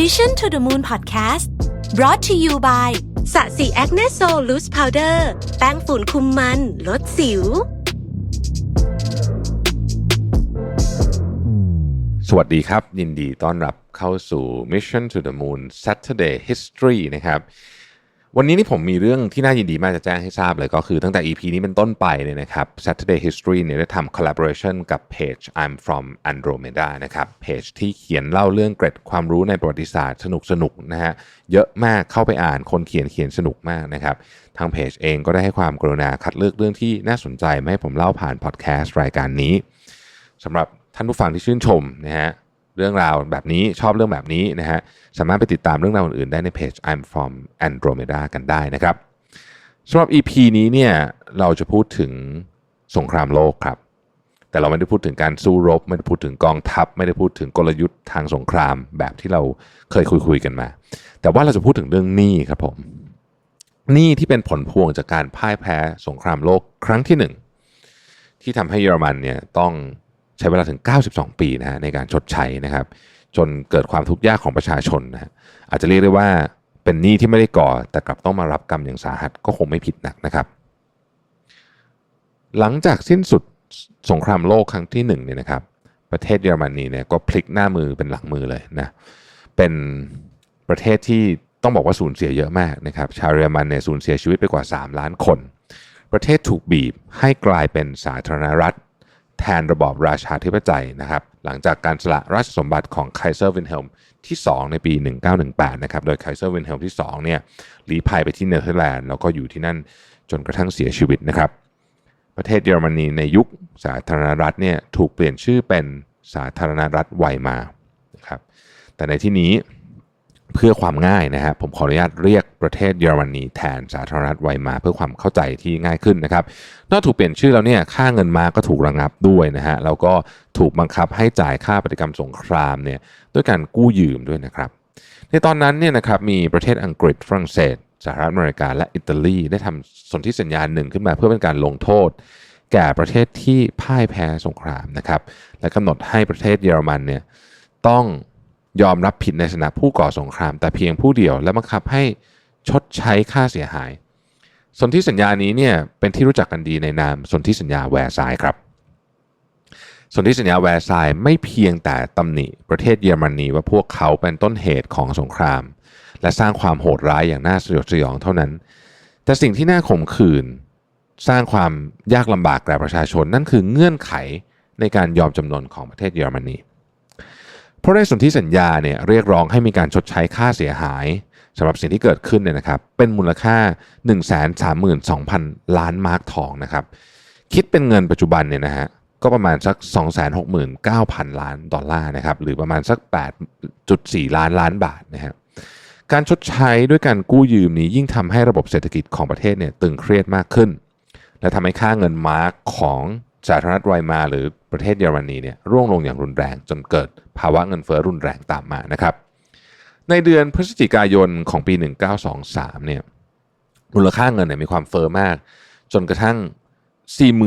Mission to the Moon Podcast brought to you by สะสีแอคเนสโซลูสพาวเดอร์แป้งฝุ่นคุมมัน ลดสิว สวัสดีครับ ยินดีต้อนรับเข้าสู่ Mission to the Moon Saturday History นะครับ วันนี้นี่ผมมีเรื่องที่น่ายินดีมากจะแจ้งให้ทราบเลยก็คือตั้งแต่ EP นี้เป็นต้นไปเนี่ยนะครับ Saturday History เนี่ยได้ทำ collaboration กับเพจ I'm from Andromeda นะครับเพจที่เขียนเล่าเรื่องเกร็ดความรู้ในประวัติศาสตร์สนุกสนุกๆนะฮะเยอะมากเข้าไปอ่านคนเขียนเขียนสนุกมากนะครับ ทางเพจเองก็ได้ให้ความกรุณาคัดเลือกเรื่องที่น่าสนใจมาให้ผมเล่าผ่านพอดแคสต์รายการนี้สำหรับท่านผู้ฟังที่ชื่นชมนะฮะ เรื่องราวแบบนี้ชอบเรื่องแบบนี้นะฮะสามารถไปติดตามเรื่องราวอื่นๆได้ในเพจ I'm from Andromeda กันได้นะครับสำหรับ EP นี้เนี่ยเราจะพูดถึงสงครามโลกครับ แต่เราไม่ได้พูดถึงการสู้รบ ไม่ได้พูดถึงกองทัพ ไม่ได้พูดถึงกลยุทธ์ทางสงครามแบบที่เราเคยคุยๆกันมา แต่ว่าเราจะพูดถึงเรื่องหนี้ครับผมหนี้ที่เป็นผลพวงจากการพ่ายแพ้สงครามโลกครั้งที่หนึ่งที่ทำให้เยอรมันเนี่ยต้อง ช้เวลาถึง 92 ปีนะฮะในการชดใช้นะครับ จนเกิดความทุกข์ยากของประชาชนนะฮะอาจจะเรียกได้ว่าเป็นหนี้ที่ไม่ได้ก่อ แต่กลับต้องมารับกรรมอย่างสาหัสก็คงไม่ผิดนักนะครับ หลังจากสิ้นสุดสงครามโลกครั้งที่หนึ่งเนี่ยนะครับ ประเทศเยอรมนีเนี่ยก็พลิกหน้ามือเป็นหลังมือเลยนะเป็นประเทศที่ต้องบอกว่าสูญเสียเยอะมากนะครับ ชาวเยอรมันเนี่ยสูญเสียชีวิตไปกว่า 3 ล้านคน ประเทศถูกบีบให้กลายเป็นสาธารณรัฐ แทนระบอบราชาธิปไตยนะครับ หลังจากการสละราชสมบัติของไคเซอร์วินเฮลมที่ 2 ในปี 1918 นะครับ โดยไคเซอร์วินเฮลมที่ 2 เนี่ยลี้ภัยไปที่เนเธอร์แลนด์แล้วก็อยู่ที่นั่นจนกระทั่งเสียชีวิตนะครับ ประเทศเยอรมนีในยุคสาธารณรัฐเนี่ยถูกเปลี่ยนชื่อเป็นสาธารณรัฐไวมานะครับ แต่ในที่นี้ เพื่อความง่ายนะฮะผมขออนุญาตเรียกประเทศเยอรมนีแทนสาธารณรัฐไวมาเพื่อความเข้าใจที่ง่ายขึ้นนะครับ นอกถูกเปลี่ยนชื่อแล้วเนี่ยค่าเงินมาก็ถูกระงับด้วยนะฮะแล้วก็ถูกบังคับให้จ่ายค่าปฏิกรรมสงครามเนี่ยด้วยการกู้ยืมด้วยนะครับ ในตอนนั้นเนี่ยนะครับมีประเทศอังกฤษฝรั่งเศสสหรัฐอเมริกาและอิตาลีได้ทำสนธิสัญญาหนึ่งขึ้นมาเพื่อเป็นการลงโทษ แก่ประเทศที่พ่ายแพ้สงครามนะครับและกำหนดให้ประเทศเยอรมันเนี่ยต้อง ยอมรับผิดในฐานะผู้ก่อสงคราม แต่เพียงผู้เดียวและบังคับให้ชดใช้ค่าเสียหาย สนธิสัญญานี้เนี่ยเป็นที่รู้จักกันดีในนามสนธิสัญญาแวร์ซายน์ครับสนธิสัญญาแวร์ซายน์ไม่เพียงแต่ตำหนิประเทศเยอรมนีว่าพวกเขาเป็นต้นเหตุของสงคราม และสร้างความโหดร้ายอย่างน่าสยดสยองเท่านั้น แต่สิ่งที่น่าขมขื่นสร้างความยากลำบากแก่ประชาชนนั่นคือเงื่อนไขในการยอมจำนนของประเทศเยอรมนี เพราะในสนธิสัญญาเนี่ยเรียกร้องให้มีการชดใช้ค่าเสียหายสำหรับสิ่งที่เกิดขึ้นเนี่ยนะครับเป็นมูลค่า 132,000 ล้านมาร์กทองนะครับคิดเป็นเงินปัจจุบันเนี่ยนะฮะก็ประมาณสัก 269,000 ล้านดอลลาร์นะครับหรือประมาณสัก 8.4 ล้านล้านบาทนะฮะการชดใช้ด้วยการกู้ยืมนี้ยิ่งทำให้ระบบเศรษฐกิจของประเทศเนี่ยตึงเครียดมากขึ้น และทำให้ค่าเงินมาร์กของ สาธารณรัฐไวมาหรือประเทศเยอรมนีเนี่ยร่วงลงอย่างรุนแรงจนเกิดภาวะเงินเฟ้อรุนแรงตามมานะครับ ในเดือนพฤศจิกายนของปี 1923เนี่ยมูลค่าเงินเนี่ยมีความเฟอ้อมาก จนกระทั่ง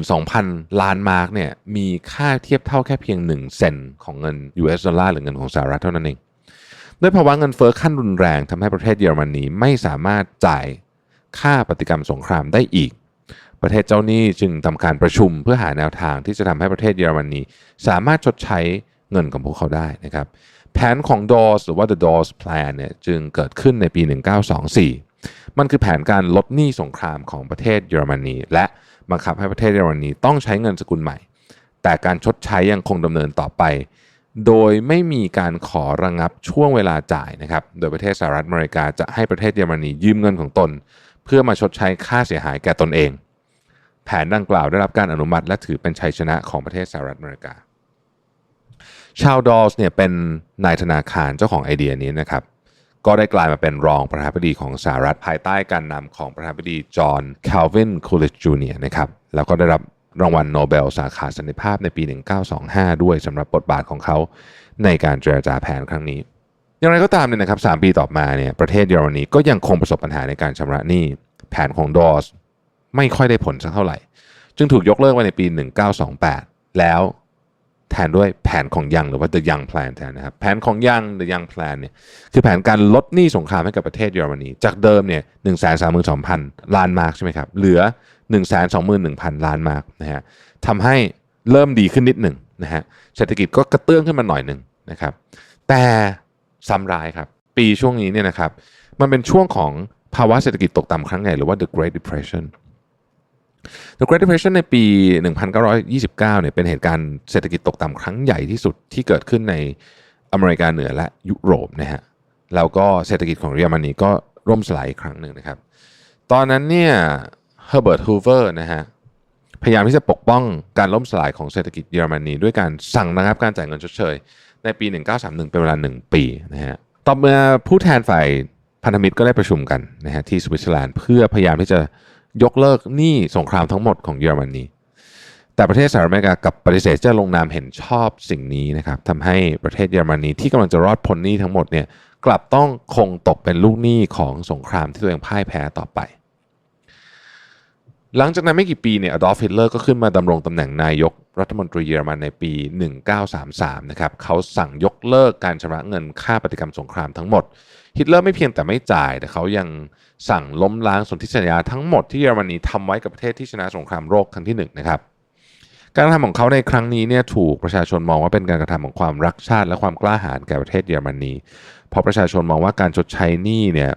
42,000 ล้านมาร์กเนี่ยมีค่าเทียบเท่าแค่เพียง 1 เซนของเงิน US ดอลลาร์หรือเงินของสหรัฐเท่านั้นเองด้วยภาวะเงินเฟอ้อขั้นรุนแรงทำให้ประเทศเยอรมนีไม่สามารถจ่ายค่าปฏิกรรมสงครามได้อีก ประเทศเจ้าหนี้จึงทำการประชุมเพื่อหาแนวทางที่จะทำให้ประเทศเยอรมนีสามารถชดใช้เงินของพวกเขาได้นะครับ แผนของ Dawes หรือว่า The Dawes Plan เนี่ยจึงเกิดขึ้นในปี 1924 มันคือแผนการลดหนี้สงครามของประเทศเยอรมนี และบังคับให้ประเทศเยอรมนีต้องใช้เงินสกุลใหม่ แต่การชดใช้ยังคงดำเนินต่อไป โดยไม่มีการขอระงับช่วงเวลาจ่ายนะครับ โดยประเทศสหรัฐอเมริกาจะให้ประเทศเยอรมนียืมเงินของตน เพื่อมาชดใช้ค่าเสียหายแก่ตนเอง แผนดังกล่าวได้รับการอนุมัติ และถือเป็นชัยชนะของประเทศสหรัฐอเมริกา ชาวดอลส์เนี่ยเป็นนายธนาคารเจ้าของไอเดียนี้นะครับ ก็ได้กลายมาเป็นรองประธานาธิบดีของสหรัฐภายใต้การนำของประธานาธิบดีจอห์นคาลวินคูลิชจูเนียนะครับแล้วก็ได้รับรางวัลโนเบลสาขาสันติภาพในปี 1925 ด้วยสำหรับบทบาทของเขาในการเจรจาแผนครั้งนี้ อย่างไรก็ตามเนี่ยนะครับ 3 ปีต่อมาเนี่ยประเทศเยอรมนีก็ยังคงประสบปัญหาในการชำระหนี้ แผนของดอส ไม่ค่อยได้ผลสักเท่าไหร่ จึงถูกยกเลิกไว้ในปี 1928 แล้วแทนด้วยแผนของยังหรือว่า the young plan แทนนะครับแผนของยัง the young plan เนี่ยคือแผนการลดหนี้สงครามให้กับประเทศเยอรมนี จากเดิมเนี่ยหนึ่งแสนสามหมื่นสองพันล้านมาร์กใช่ไหมครับเหลือ1นึ่งแสนสองหมื่นหนึ่งพันล้านมาร์กนะฮะทำให้เริ่มดีขึ้นนิดหนึ่งนะฮะเศรษฐกิจก็กระเตื้องขึ้นมาหน่อยหนึ่งนะครับแต่ซ้ำร้ายครับ ปีช่วงนี้เนี่ยนะครับมันเป็นช่วงของภาวะเศรษฐกิจตกต่ำครั้งใหญ่หรือว่า the Great Depression The Great Depression ในปี 1929 เนี่ยเป็นเหตุการณ์เศรษฐกิจตกต่ำครั้งใหญ่ที่สุดที่เกิดขึ้นในอเมริกาเหนือและยุโรปนะฮะแล้วก็เศรษฐกิจของเยอรมนีก็ร่มสลายอีกครั้งหนึ่งนะครับ ตอนนั้นเนี่ยเฮอร์เบิร์ตฮูเวอร์นะฮะพยายามที่จะปกป้องการล่มสลายของเศรษฐกิจเยอรมนีด้วยการสั่งนะครับการจ่ายเงินชดเชย ในปี 1931 เป็นเวลา 1 ปีนะฮะต่อเมื่อผู้แทนฝ่ายพันธมิตรก็ได้ประชุมกันนะฮะที่สวิตเซอร์แลนด์เพื่อพยายามที่จะ ยกเลิกหนี้สงครามทั้งหมดของเยอรมนีแต่ประเทศสหรัฐอเมริกากับปฏิเสธจะลงนามเห็นชอบสิ่งนี้นะครับทำให้ประเทศเยอรมนีที่กำลังจะรอดพ้นหนี้ทั้งหมดเนี่ยกลับต้องคงตกเป็นลูกหนี้ของสงครามที่ตัวเองพ่ายแพ้ต่อไป หลังจากนั้นไม่กี่ปีเนี่ยอดอล์ฟฮิตเลอร์ก็ขึ้นมาดำรงตำแหน่งนายกรัฐมนตรีเยอรมันในปี 1933 นะครับเขาสั่งยกเลิกการชำระเงินค่าปฏิกรรมสงครามทั้งหมด ฮิตเลอร์ไม่เพียงแต่ไม่จ่ายแต่เขายังสั่งล้มล้างสนธิสัญญาทั้งหมดที่เยอรมนีทำไว้กับประเทศที่ชนะสงครามโลกครั้งที่หนึ่งนะครับการกระทำของเขาในครั้งนี้เนี่ยถูกประชาชนมองว่าเป็นการกระทำของความรักชาติและความกล้าหาญแก่ประเทศเยอรมนีเพราะประชาชนมองว่าการชดใช้หนี้เนี่ย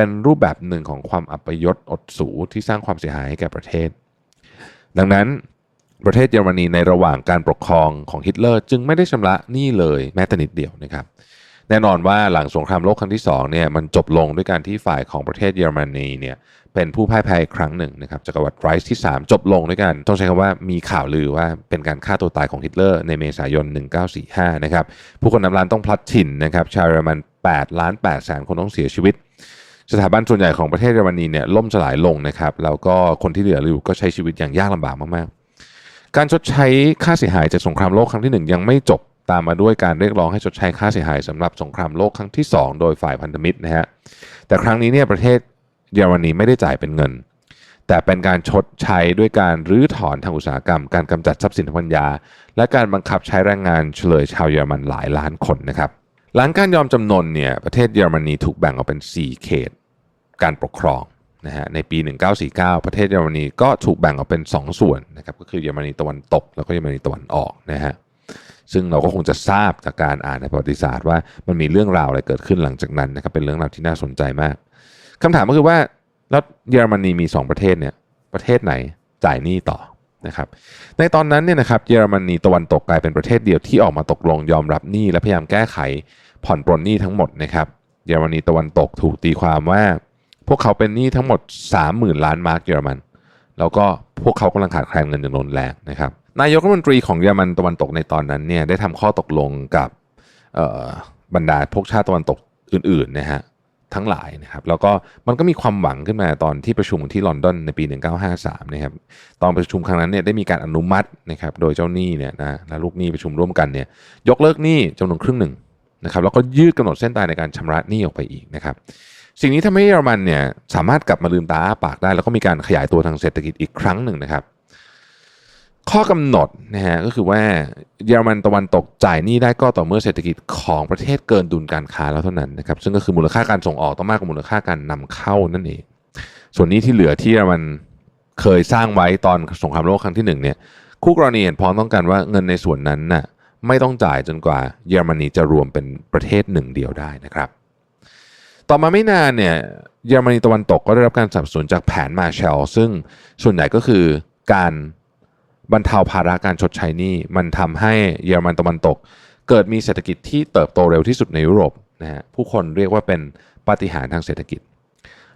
เป็นรูปแบบหนึ่งของความอัปยศอดสูที่สร้างความเสียหายให้แก่ประเทศ ดังนั้นประเทศเยอรมนีในระหว่างการปกครองของฮิตเลอร์ จึงไม่ได้ชำระหนี้เลยแม้แต่นิดเดียวนะครับ แน่นอนว่าหลังสงครามโลกครั้งที่2เนี่ยมันจบลงด้วยการที่ฝ่ายของประเทศเยอรมนีเนี่ยเป็นผู้พ่ายแพ้อีกครั้งหนึ่งนะครับจักรวรรดิไรส์ที่ 3 จบลงด้วยกัน ต้องใช้คำว่ามีข่าวลือว่าเป็นการฆ่าตัวตายของฮิตเลอร์ในเมษายน 1945 นะครับผู้คนนับล้านต้องพลัดถิ่นนะครับชาวเยอรมัน8ล้าน8แสนคนต้องเสียชีวิต สถาบันส่วนใหญ่ของประเทศเยอรมนีเนี่ยล่มสลายลงนะครับแล้วก็คนที่เหลืออยู่ก็ใช้ชีวิตอย่างยากลำบากมากๆ การชดใช้ค่าเสียหายจากสงครามโลกครั้งที่หนึ่งยังไม่จบตามมาด้วยการเรียกร้องให้ชดใช้ค่าเสียหายสำหรับสงครามโลกครั้งที่ 2 โดยฝ่ายพันธมิตรนะฮะแต่ครั้งนี้เนี่ยประเทศเยอรมนีไม่ได้จ่ายเป็นเงิน แต่เป็นการชดใช้ด้วยการรื้อถอนทางอุตสาหกรรม การกำจัดทรัพย์สินทางปัญญา และการบังคับใช้แรงงานเฉลยชาวเยอรมันหลายล้านคนนะครับหลังการยอมจำนนเนี่ยประเทศเยอรมนีถูกแบ่งออกเป็น 4 เขต การปกครองนะฮะในปี 1949 ประเทศเยอรมนีก็ถูกแบ่งออกเป็น 2 ส่วนนะครับก็คือเยอรมนีตะวันตก แล้วก็เยอรมนีตะวันออกนะฮะซึ่งเราก็คงจะทราบจากการอ่านในประวัติศาสตร์ว่ามันมีเรื่องราวอะไรเกิดขึ้นหลังจากนั้นนะครับเป็นเรื่องราวที่น่าสนใจมากคำถามก็คือว่าแล้วเยอรมนีมี 2 ประเทศเนี่ยประเทศไหนจ่ายหนี้ต่อนะครับในตอนนั้นเนี่ยนะครับเยอรมนีตะวันตกกลายเป็นประเทศเดียวที่ออกมาตกลงยอมรับหนี้และพยายามแก้ไขผ่อนปรนหนี้ทั้งหมดนะครับเยอรมนีตะวันตกถูกตีความว่า พวกเขาเป็นหนี้ทั้งหมด 30,000 ล้านมาร์กเยอรมัน แล้วก็พวกเขากำลังขาดแคลนเงินอย่างรุนแรงนะครับนายกรัฐมนตรีของเยอรมันตะวันตกในตอนนั้นเนี่ยได้ทำข้อตกลงกับบรรดาพวกชาติตะวันตกอื่นๆนะฮะทั้งหลายนะครับแล้วก็มันก็มีความหวังขึ้นมาตอนที่ประชุมที่ลอนดอนในปี 1953นะครับตอนประชุมครั้งนั้นเนี่ยได้มีการอนุมัตินะครับโดยเจ้าหนี้เนี่ยนะและลูกหนี้ประชุมร่วมกันเนี่ยยกเลิกหนี้จำนวนครึ่งหนึ่งนะครับแล้วก็ยืดกำหนดเส้นตายในการชำระหนี้ออกไปอีกนะครับ สิ่งนี้ทำให้เยอรมันเนี่ยสามารถกลับมาลืมตาอ้าปากได้ แล้วก็มีการขยายตัวทางเศรษฐกิจอีกครั้งหนึ่งนะครับ ข้อกำหนดนะฮะก็คือว่าเยอรมันตะวันตกจ่ายหนี้ได้ก็ต่อเมื่อเศรษฐกิจของประเทศเกินดุลการค้าแล้วเท่านั้นนะครับ ซึ่งก็คือมูลค่าการส่งออกต้องมากกว่ามูลค่าการนำเข้านั่นเอง ส่วนนี้ที่เหลือที่เยอรมันเคยสร้างไว้ตอนสงครามโลกครั้งที่หนึ่งเนี่ยคู่กรณีเห็นพ้องต้องการว่าเงินในส่วนนั้นน่ะไม่ต้องจ่ายจนกว่าเยอรมนีจะรวมเป็นประเทศหนึ่งเดียวได้นะครับ ต่อมาไม่นานเนี่ยเยอรมนีตะวันตกก็ได้รับการสนับสนุนจากแผนมาแชล ซึ่งส่วนใหญ่ก็คือการบรรเทาภาระการชดใช้หนี้มันทำให้เยอรมันตะวันตก เกิดมีเศรษฐกิจที่เติบโตเร็วที่สุดในยุโรปนะฮะผู้คนเรียกว่าเป็นปาฏิหาริย์ทางเศรษฐกิจ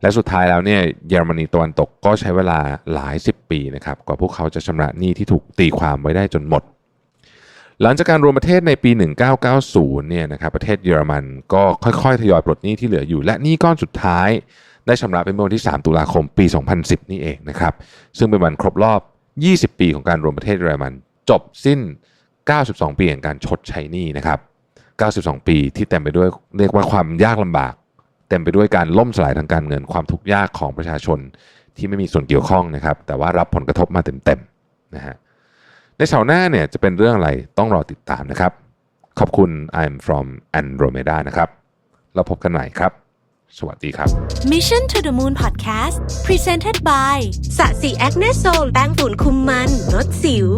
และสุดท้ายแล้วเนี่ยเยอรมนีตะวันตกก็ใช้เวลาหลายสิบปีนะครับกว่าพวกเขาจะชำระหนี้ที่ถูกตีความไว้ได้จนหมด หลังจากการรวมประเทศในปี 1990 เนี่ยนะครับประเทศเยอรมันก็ค่อยๆ ทยอยปลดหนี้ที่เหลืออยู่ และหนี้ก้อนสุดท้ายได้ชำระเป็นเมื่อวันที่ 3 ตุลาคมปี 2010 นี่เองนะครับซึ่งเป็นวันครบรอบ 20 ปีของการรวมประเทศเยอรมัน จบสิ้น 92 ปีแห่งการชดใช้หนี้นะครับ 92 ปีที่เต็มไปด้วยเรียกว่าความยากลำบาก เต็มไปด้วยการล่มสลายทางการเงินความทุกข์ยากของประชาชนที่ไม่มีส่วนเกี่ยวข้องนะครับ แต่ว่ารับผลกระทบมาเต็มๆนะฮะ ในเสาร์หน้าเนี่ยจะเป็นเรื่องอะไรต้องรอติดตามนะครับ ขอบคุณ I'm from Andromeda นะครับ เราพบกันใหม่ครับ สวัสดีครับ Mission to the Moon Podcast Presented by สะสีแอคเนโซลแป้งฝุ่นคุมมันลดสิว